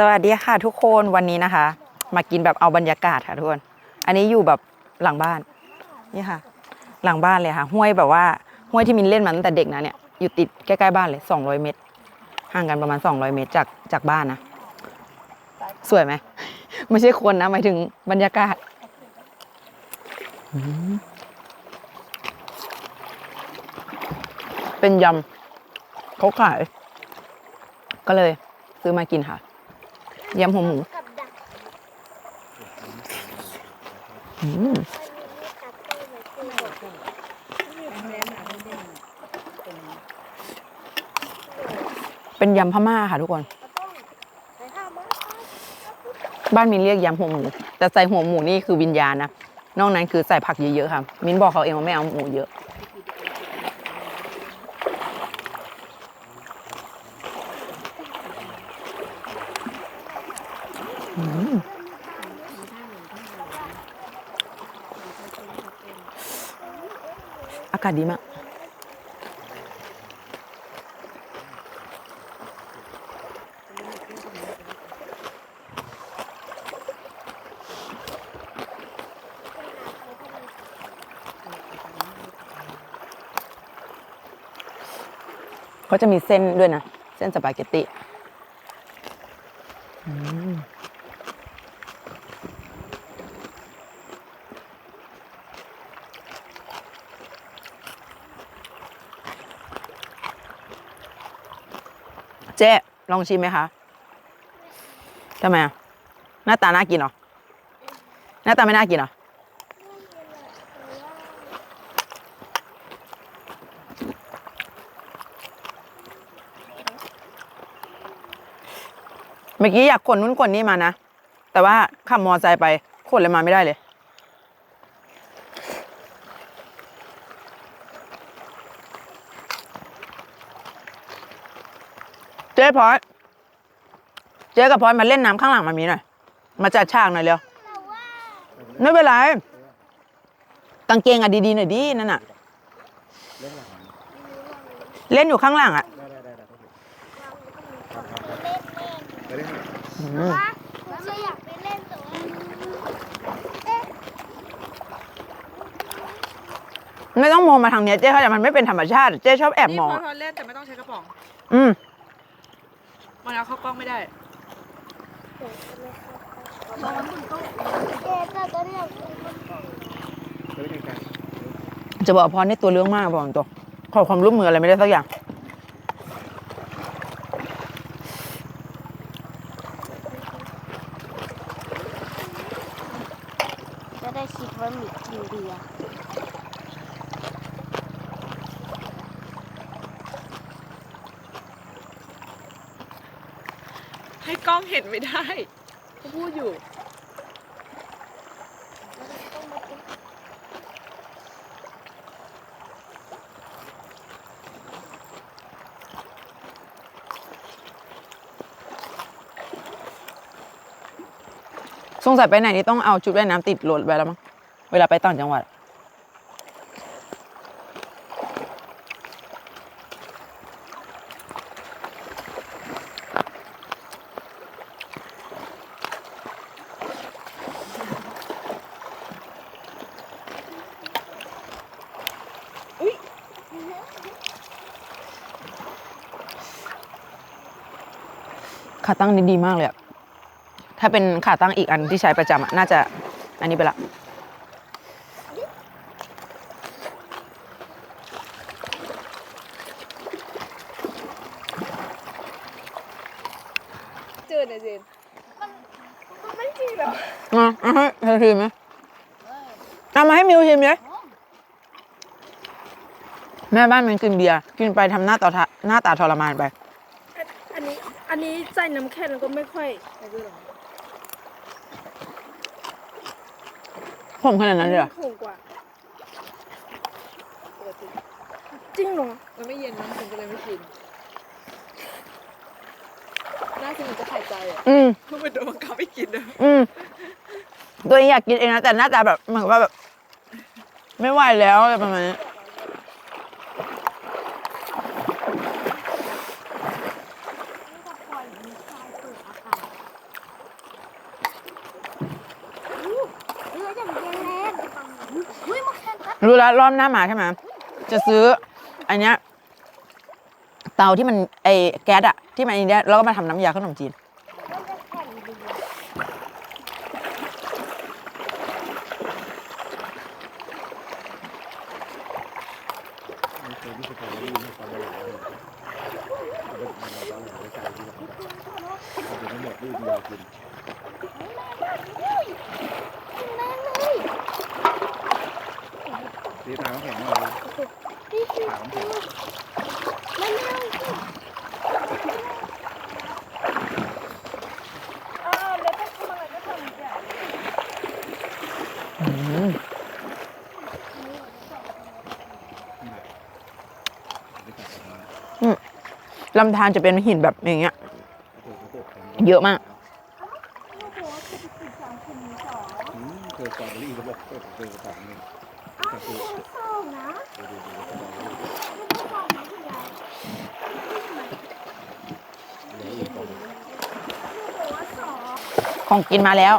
สวัสดีค่ะทุกคนวันนี้นะคะ มากินแบบเอาบรรยากาศค่ะทุกคน อันนี้อยู่แบบหลังบ้านนี่ค่ะ หลังบ้านเลยค่ะ ห้วยแบบว่าห้วยที่มินเล่นมาตั้งแต่เด็กนะเนี่ยอยู่ติดใกล้ๆบ้านเลย200 เมตร ห่างกันประมาณ 200 เมตรจากจากบ้านนะสวยไหมไม่ใช่คนนะหมายถึงบรรยากาศเป็นยำเขาขาย ก็เลยซื้อมากินค่ะ ยำหัวหมูกับดักอืมกับตู้เหมือนตู้เป็นยำพม่าค่ะทุกคนต้องไปห้ามมันบ้านมินเรียกยำหัวหมู แต่ใส่หัวหมูนี่คือวิญญาณนะ นอกนั้นคือใส่ผักเยอะๆค่ะ มินบอกเขาเองว่าไม่เอาหมูเยอะ อากาศดีมากเขาจะมีเส้นด้วยนะ เส้นสปาเกตติ เจ๊ลองชิมไหมคะทำไมอะหน้าตาน่ากินเหรอ หน้าตาไม่น่ากินเหรอเมื่อกี้อยากขนนู้นขนนี่มานะ แต่ว่าขับมอไซค์ไปขนเลยมาไม่ได้เลย เจ๊พอดเจ๊กับพอดมาเล่นน้ำข้างหลังมามีหน่อย มาจัดฉากหน่อยเร็ว ไม่เป็นไร กางเกงอะดีๆหน่อยดินั่นอะเล่นอยู่ข้างหลังอะเล่นเล่นอืมวะเราก็อยากไปเล่นแต่ว่าเอ๊ะไม่ต้องมองมาทางเนี้ยเจ๊เขาใจมันไม่เป็นธรรมชาติ เจ๊ชอบแอบนี่มองพออะทอนเล่นแต่ไม่ต้องใช้กระป๋อง อืม มันเอาเข้ากล้องไม่ได้เอ๊ะแต่ตอนนี้เราจะบอกพรนี่ตัวเรื่องมากบอกตรงขอความร่วมมืออะไรไม่ได้สักอย่าง จะได้คิดว่ามีกินเบียร์ ให้กล้องเห็นไม่ได้เขาพูดอยู่สงสัยไปไหนนี่ต้องเอาชุดว่ายน้ำติดรถไปแล้วมั้งเวลาไปต่างจังหวัด ขาตั้งนี่ดีมากเลยอะถ้าเป็นขาตั้งอีกอันที่ใช้ประจำอะน่าจะอันนี้ไปละเจอเนี่ยเจนมันไม่จริงหรออะเอาให้เธอชิมไหมเอามาให้มิวชิมเลยแม่บ้านมันกินเบียร์กินไปทำหน้าต่อทะหน้าตาทรมานไป อันนี้อันนี้ใส่น้ำแข็งก็ไม่ค่อยอะไรด้วยหรอผมขนาดนั้นเลยเหรอ ถูกกว่าจริงเหรอมันไม่เย็นนะฉันก็เลยไม่กิน น่าจะมันจะหายใจอะอืม เพิ่งไปโดนบังคับไม่กินนะอืม ตัวเองอยากกินเองนะแต่หน้าตาแบบเหมือนว่าแบบ ไม่ไหวแล้วอะไรประมาณนี้ รู้แล้วรอบหน้ามาใช่ไหมจะซื้อ อันเนี้ยเตาที่มันไอแก๊สอะที่มันอันเนี้ยแล้วก็มาทำน้ำยาขนมจีนมันจะแข็งดี สีขาวแข็งเลย นี่คือ ขาวแข็ง มันเอาสิ อ้าวแล้วก็ทำอะไรก็ทำอ ย่างอืมลำธารจะเป็นหินแบบอย่างเงี้ย เยอะมากเคยสตรอเบอรี่เขาบอกเคยเคยกระป๋องหนึงอ้าวเป็นส้มนะดูดูดูสตรอเบอรี่ ไม่ต้องบอกนะคุณยายเหลืออีกตรงคือว่าสองของกินมาแล้ว